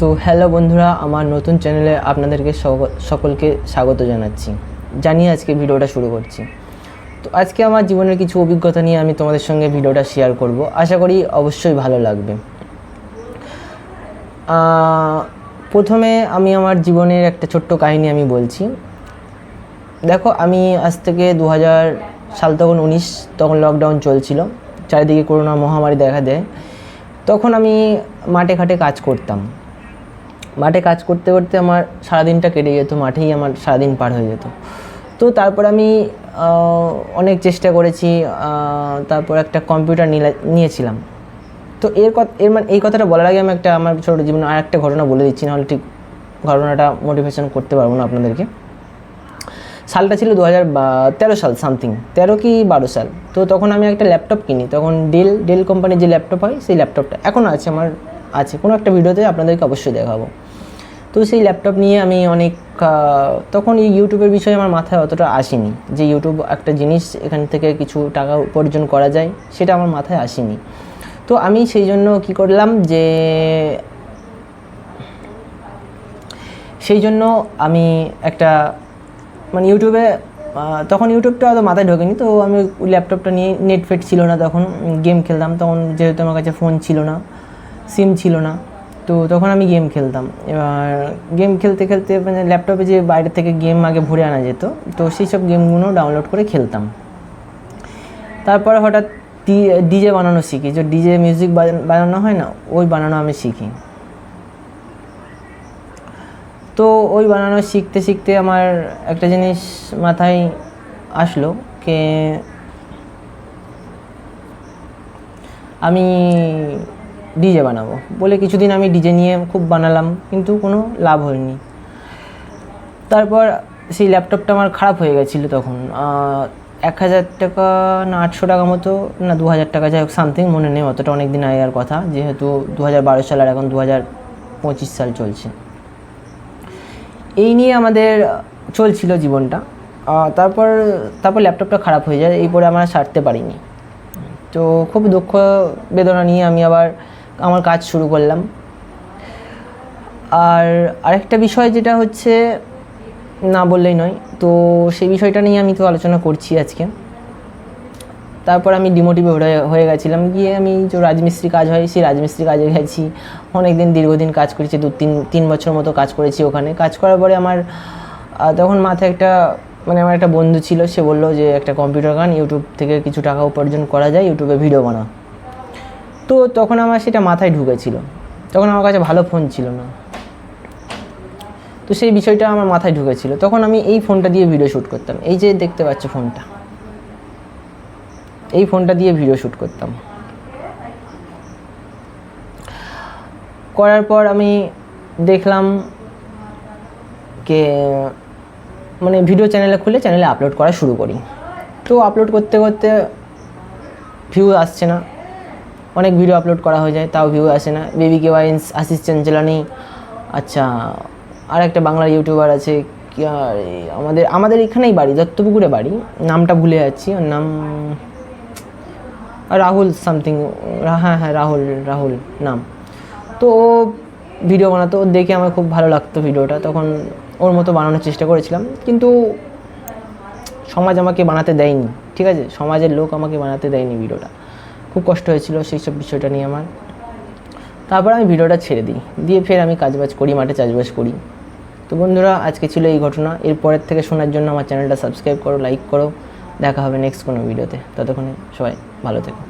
তো হ্যালো বন্ধুরা, আমার নতুন চ্যানেলে আপনাদেরকে সক- সকলকে স্বাগত জানাচ্ছি। জানিয়ে আজকে ভিডিওটা শুরু করছি। তো আজকে আমার জীবনের কিছু অভিজ্ঞতা নিয়ে আমি তোমাদের সঙ্গে ভিডিওটা শেয়ার করব। আশা করি অবশ্যই ভালো লাগবে। প্রথমে আমি আমার জীবনের একটা ছোট্ট কাহিনী আমি বলছি। দেখো, আমি আজ থেকে দু হাজার সাল তখন উনিশ, তখন লকডাউন চলছিল। চারিদিকে করোনা মহামারী দেখা দেয়। তখন আমি মাঠে ঘাটে কাজ করতাম। মাঠে কাজ করতে করতে আমার সারাদিনটা কেটে যেত, মাঠেই আমার সারাদিন পার হয়ে যেত। তো তারপর আমি অনেক চেষ্টা করেছি তারপর একটা কম্পিউটার নিয়েছিলাম। তো এর এর মানে এই কথাটা বলার আগে আমি একটা, আমার ছোটো জীবনে আর একটা ঘটনা বলে দিচ্ছি, নাহলে ঠিক ঘটনাটা মোটিভেশন করতে পারব না আপনাদেরকে। সালটা ছিল দু হাজার তেরো সাল সামথিং তেরো কি বারো সাল। তো তখন আমি একটা ল্যাপটপ কিনি, তখন ডেল ডেল কোম্পানির যে ল্যাপটপ হয়, সেই ল্যাপটপটা এখনও আছে, আমার আছে। কোনো একটা ভিডিওতে আপনাদেরকে অবশ্যই দেখাবো। তো সেই ল্যাপটপ নিয়ে আমি অনেক তখন এই ইউটিউবের বিষয়ে আমার মাথায় অতটা আসেনি যে ইউটিউব একটা জিনিস এখান থেকে কিছু টাকা উপার্জন করা যায়, সেটা আমার মাথায় আসেনি। তো আমি সেই জন্য কী করলাম যে, সেই জন্য আমি একটা মানে ইউটিউবে তখন ইউটিউবটা অত মাথায় ঢোকেনি, তো আমি ল্যাপটপটা নিয়ে নেট ফেট ছিল না তখন গেম খেলতাম, তখন যেহেতু আমার কাছে ফোন ছিল না সিম ছিল না তো তখন আমি গেম খেলতাম। এবার গেম খেলতে খেলতে মানে ল্যাপটপে যে বাইরে থেকে গেম আগে ভরে আনা যেত, তো সেই সব গেমগুলো ডাউনলোড করে খেলতাম। তারপরে হঠাৎ ডিজে বানানো শিখি। যে ডিজে মিউজিক বানানো হয় না, ওই বানানো আমি শিখি। তো ওই বানানো শিখতে শিখতে আমার একটা জিনিস মাথায় আসলো কে আমি ডিজে বানাবো। বলে কিছুদিন আমি ডিজে নিয়ে খুব বানালাম, কিন্তু কোনো লাভ হয়নি। তারপর সেই ল্যাপটপটা আমার খারাপ হয়ে গেছিল তখন। এক হাজার টাকা না আটশো টাকা মতো, না দু হাজার টাকা, যাই হোক সামথিং মনে নেই অতটা অনেক দিন আগের কথা, যেহেতু দু হাজার বারো সাল আর এখন দু হাজার পঁচিশ সাল চলছে। এই নিয়ে আমাদের চলছিল জীবনটা। তারপর তারপর ল্যাপটপটা খারাপ হয়ে যায় এই পরে আমরা সারতে পারিনি। তো খুব দুঃখ, বেদনা নিয়ে আমি আবার আমার কাজ শুরু করলাম। আর আরেকটা বিষয় যেটা হচ্ছে, না বললেই নয়, তো সেই বিষয়টা নিয়ে আমি তো আলোচনা করছি আজকে। তারপর আমি ডিমোটিভেট হয়ে গেছিলাম। গিয়ে আমি যে রাজমিস্ত্রি কাজ হয়, সেই রাজমিস্ত্রি কাজে গেছি। অনেক দিন দীর্ঘদিন কাজ করেছি, দু, তিন তিন বছর মতো কাজ করেছি ওখানে। কাজ করার পরে আমার তখন মাথায় একটা মানে আমার একটা বন্ধু ছিল, সে বলল যে, একটা কম্পিউটার গান ইউটিউব থেকে কিছু টাকা উপার্জন করা যায় ইউটিউবে ভিডিও বানাও। তো তখন আমার সেটা মাথায় ঢুকেছিল। তখন আমার কাছে ভালো ফোন ছিল না। তো সেই বিষয়টা আমার মাথায় ঢুকেছিল। তখন আমি এই ফোনটা দিয়ে ভিডিও শ্যুট করতাম। এই যে দেখতে পাচ্ছ ফোনটা এই ফোনটা দিয়ে ভিডিও শ্যুট করতাম। করার পর আমি দেখলাম কে মানে ভিডিও চ্যানেলে খুলে চ্যানেলে আপলোড করা শুরু করি। তো আপলোড করতে করতে ভিউ আসছে না। অনেক ভিডিও আপলোড করা হয়ে যায়, তাও ভিউ আসে না। বেবি কে ওয়াইন্স আশিস চঞ্চলানি আচ্ছা আর একটা বাংলার ইউটিউবার আছে, কি আর আমাদের আমাদের এখানেই বাড়ি, দত্তপুকুরে বাড়ি। নামটা ভুলে যাচ্ছি, ওর নাম রাহুল সামথিং হ্যাঁ হ্যাঁ রাহুল রাহুল নাম। তো ও ভিডিও বানাতো, ও দেখে আমার খুব ভালো লাগতো ভিডিওটা তখন ওর মতো বানানোর চেষ্টা করেছিলাম, কিন্তু সমাজ আমাকে বানাতে দেয়নি, ঠিক আছে? সমাজের লোক আমাকে বানাতে দেয়নি ভিডিওটা খুব কষ্ট হয়েছিল সেই সব বিষয়টা নিয়ে আমার। তারপর আমি ভিডিওটা ছেড়ে দিই। দিয়ে ফের আমি কাজবাজ করি, মাঠে চাষবাস করি। তো বন্ধুরা, আজকে ছিল এই ঘটনা। এরপরের থেকে শোনার জন্য আমার চ্যানেলটা সাবস্ক্রাইব করো, লাইক করো। দেখা হবে নেক্সট কোনো ভিডিওতে। ততক্ষণে সবাই ভালো থেকো।